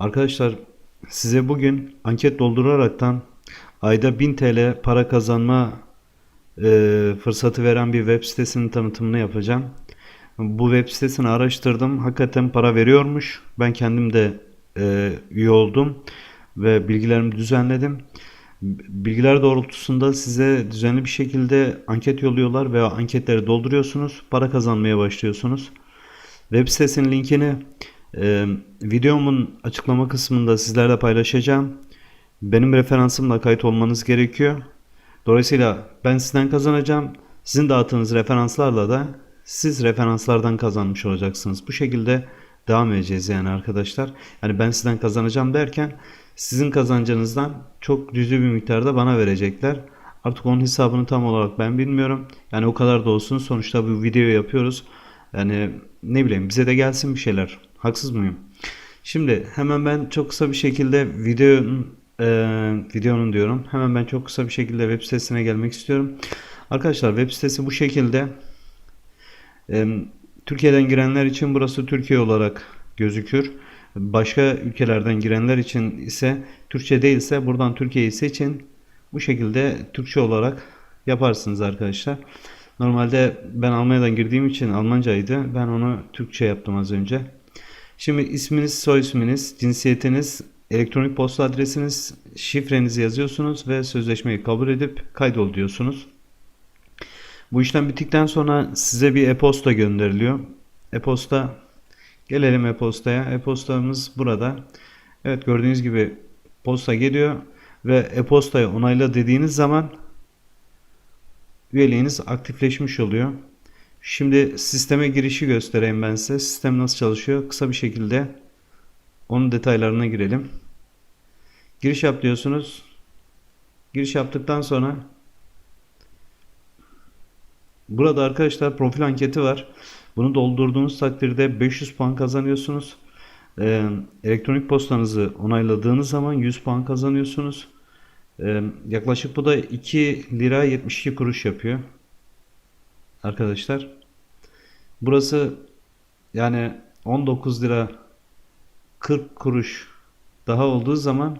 Arkadaşlar size bugün anket dolduraraktan ayda 1000 TL para kazanma e, fırsatı veren bir web sitesinin tanıtımını yapacağım. Bu web sitesini araştırdım. Hakikaten para veriyormuş. Ben kendim de e, üye oldum ve bilgilerimi düzenledim. Bilgiler doğrultusunda size düzenli bir şekilde anket yolluyorlar ve anketleri dolduruyorsunuz. Para kazanmaya başlıyorsunuz. Web sitesinin linkini e, videomun açıklama kısmında sizlerle paylaşacağım. Benim referansımla kayıt olmanız gerekiyor. Dolayısıyla ben sizden kazanacağım. Sizin dağıttığınız referanslarla da siz referanslardan kazanmış olacaksınız. Bu şekilde devam edeceğiz yani arkadaşlar. Yani ben sizden kazanacağım derken sizin kazancınızdan çok cüzi bir miktarda bana verecekler. Artık onun hesabını tam olarak ben bilmiyorum. Yani o kadar da olsun. Sonuçta bu videoyu yapıyoruz. Yani ne bileyim bize de gelsin bir şeyler. Haksız mıyım? Şimdi hemen ben çok kısa bir şekilde videonun e, videonun diyorum. Hemen ben çok kısa bir şekilde web sitesine gelmek istiyorum. Arkadaşlar web sitesi bu şekilde. E, Türkiye'den girenler için burası Türkiye olarak gözükür. Başka ülkelerden girenler için ise Türkçe değilse buradan Türkiye'yi seçin. Bu şekilde Türkçe olarak yaparsınız arkadaşlar. Normalde ben Almanya'dan girdiğim için Almancaydı. Ben onu Türkçe yaptım az önce. Şimdi isminiz, soy isminiz, cinsiyetiniz, elektronik posta adresiniz, şifrenizi yazıyorsunuz ve sözleşmeyi kabul edip kaydol diyorsunuz. Bu işlem bittikten sonra size bir e-posta gönderiliyor. E-posta gelelim e-postaya. E-postamız burada. Evet gördüğünüz gibi posta geliyor ve e-postayı onayla dediğiniz zaman üyeliğiniz aktifleşmiş oluyor. Şimdi sisteme girişi göstereyim ben size. Sistem nasıl çalışıyor? Kısa bir şekilde onun detaylarına girelim. Giriş yap diyorsunuz. Giriş yaptıktan sonra burada arkadaşlar profil anketi var. Bunu doldurduğunuz takdirde 500 puan kazanıyorsunuz. Ee, elektronik postanızı onayladığınız zaman 100 puan kazanıyorsunuz. Ee, yaklaşık bu da 2 lira 72 kuruş yapıyor. Arkadaşlar. Burası yani 19 lira 40 kuruş daha olduğu zaman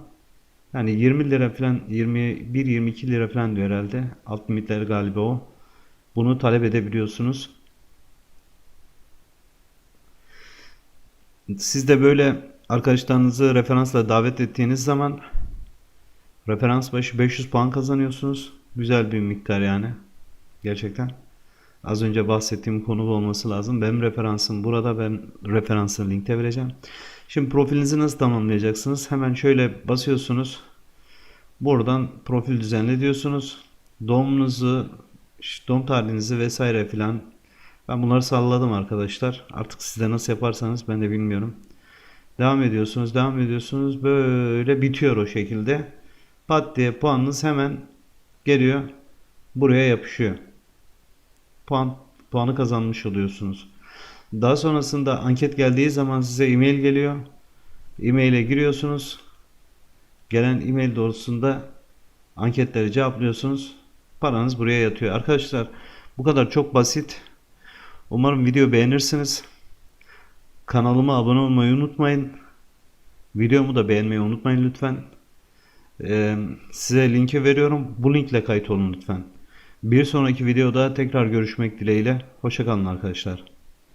yani 20 lira falan 21 22 lira falan diyor herhalde. Alt limitleri galiba o. Bunu talep edebiliyorsunuz. Siz de böyle arkadaşlarınızı referansla davet ettiğiniz zaman referans başı 500 puan kazanıyorsunuz. Güzel bir miktar yani. Gerçekten. Az önce bahsettiğim konu olması lazım. Benim referansım burada. Ben referansın linkte vereceğim. Şimdi profilinizi nasıl tamamlayacaksınız? Hemen şöyle basıyorsunuz. Buradan profil düzenle diyorsunuz. Doğumunuzu, doğum tarihinizi vesaire filan. Ben bunları salladım arkadaşlar. Artık siz de nasıl yaparsanız ben de bilmiyorum. Devam ediyorsunuz, devam ediyorsunuz. Böyle bitiyor o şekilde. Pat diye puanınız hemen geliyor. Buraya yapışıyor. Puan, puanı kazanmış oluyorsunuz. Daha sonrasında anket geldiği zaman size e-mail geliyor. E-mail'e giriyorsunuz. Gelen e-mail doğrultusunda anketleri cevaplıyorsunuz. Paranız buraya yatıyor. Arkadaşlar bu kadar çok basit. Umarım video beğenirsiniz. Kanalıma abone olmayı unutmayın. Videomu da beğenmeyi unutmayın lütfen. Ee, size linki veriyorum. Bu linkle kayıt olun lütfen. Bir sonraki videoda tekrar görüşmek dileğiyle. Hoşçakalın arkadaşlar.